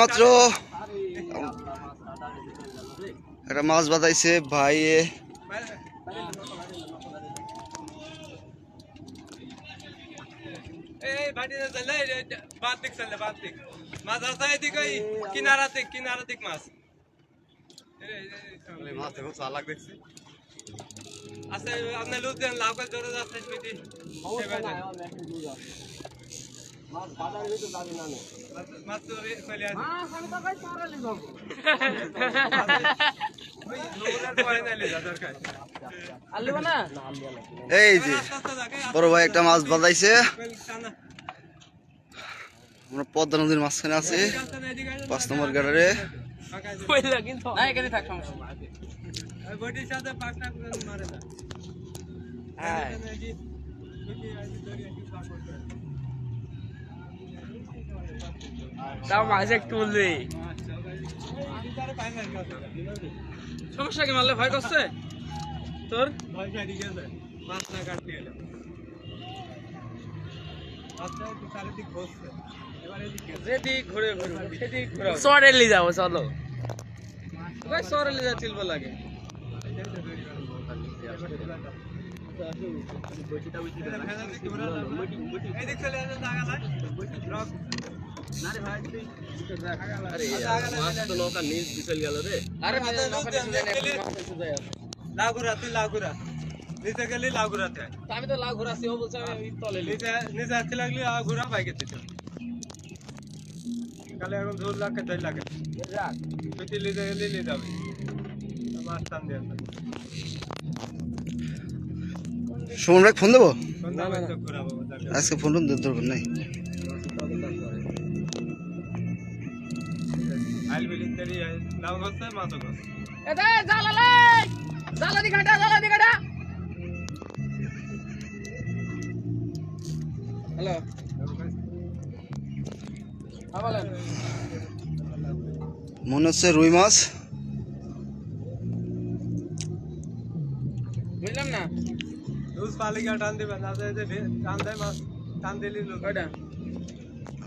মাত্র একটা মাছ বাতাইছে ভাই এ এই ভাটি চলে বাদ দিক চলে বাদ দিক মাছ আছে এদিক ওই কিনারা দিক কিনারা দিক মাছ মাছ দেখো চালাক দেখছি আছে আপনি লুজ দেন লাভ করে জোরে যাচ্ছে এই যে, বড় ভাই একটা মাছ বাতাইছে আমরা পদ্মা নদীর মাঝখানে আছি, পাঁচ নম্বর গাড়ারে বটির সাথে পাকনা করে মারে না তাও মাঝে একটু বলবি সমস্যা কি মারলে ভয় করছে? তোর? ভয় কাটি গেছে মাছ না কাটতে গেলে আচ্ছা একটু চারিদিক বসছে এবার এদিকে যেদিক ঘুরে ঘুরে সেদিক ঘুরে সরেলি যাব চলো ভাই সরেলি যা চিলবো লাগে চলে আরে মাছ তো নৌকা নিচ পিছল গেল রে। আরে মাথায় লোক দেন, দেখলে। লাগুরা তুই লাগুরা। নিচে গেলি লাগুরাতে। আমি তো লাউ ঘুরাছি ও বলছে আমি তলে নিচে নিচে আসতে লাগলি লাগুরা বাইকে দিতে কালে এখন জোর লাগে ধরে লাগে। তুই লিজে গেলি লিয়ে যাবে। মাছ টান দিয়ে সুমন ভাই ফোন দেবো? না না আজকে ফোন দরকার নাই। হ্যালো। হ্যাঁ মনে হচ্ছে রুই মাছ। বুঝলাম না। লুজ পালিকা টান দিবে না টান দেয় মাছ টান দিলি ওইটা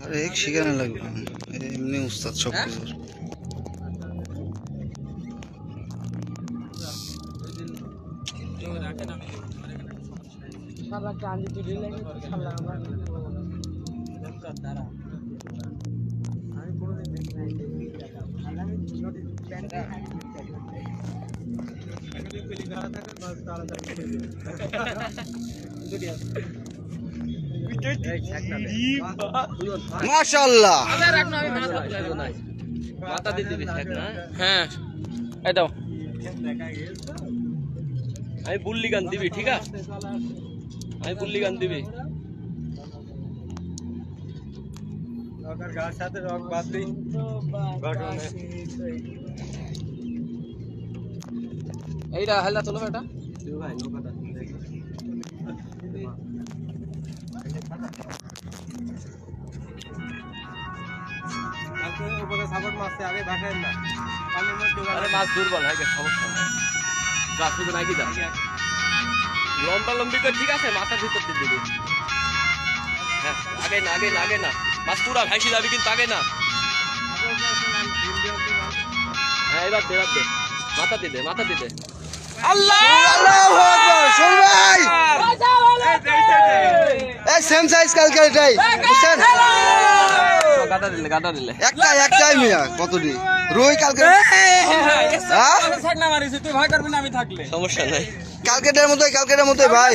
আরে এক শিখানে লাগবে। এমনি উস্তাদ সব কিছুর সারা কান্দি তুই দিলে সারা আমার আমি কোনোদিন দেখি নাই পিলিকা থাকে মাছ তাড়াতাড়ি দিবি হ্যাঁ। দাও। আমি বুল্লি গান দিবি, ঠিক আছে? আমি বুল্লি গান দিবি। সাথে রক বাদ দিই এইটা হেলা, চলো এটা উপরে সাপোর্ট মারছে না পানির মধ্যে আরে মাছ দুর্বল হয়ে গেছে সমস্যা নেই। যা শুধু নাকি যা। লম্বা লম্বি করে ঠিক আছে মাথার ভিতর দিয়ে দিবি। হ্যাঁ আগে না আগে না আগে না। মাছ পুরা ভাইসি যাবি কিন্তু আগে না। হ্যাঁ এবার দে এবার দে। মাথা দিয়ে মাথা দিয়ে দে। আল্লাহু! ভাই! এই সেম সাইজ কালকে এটাই বুঝছেন গাদা দিলে গাদা দিলে। একটা একটাই মিয়া কতটি? রুই কালকে হ্যাঁ না মারিস তুই ভয় করবি না আমি থাকলে। সমস্যা নাই। কালকেটার মতোই কালকেটার মতোই ভাই।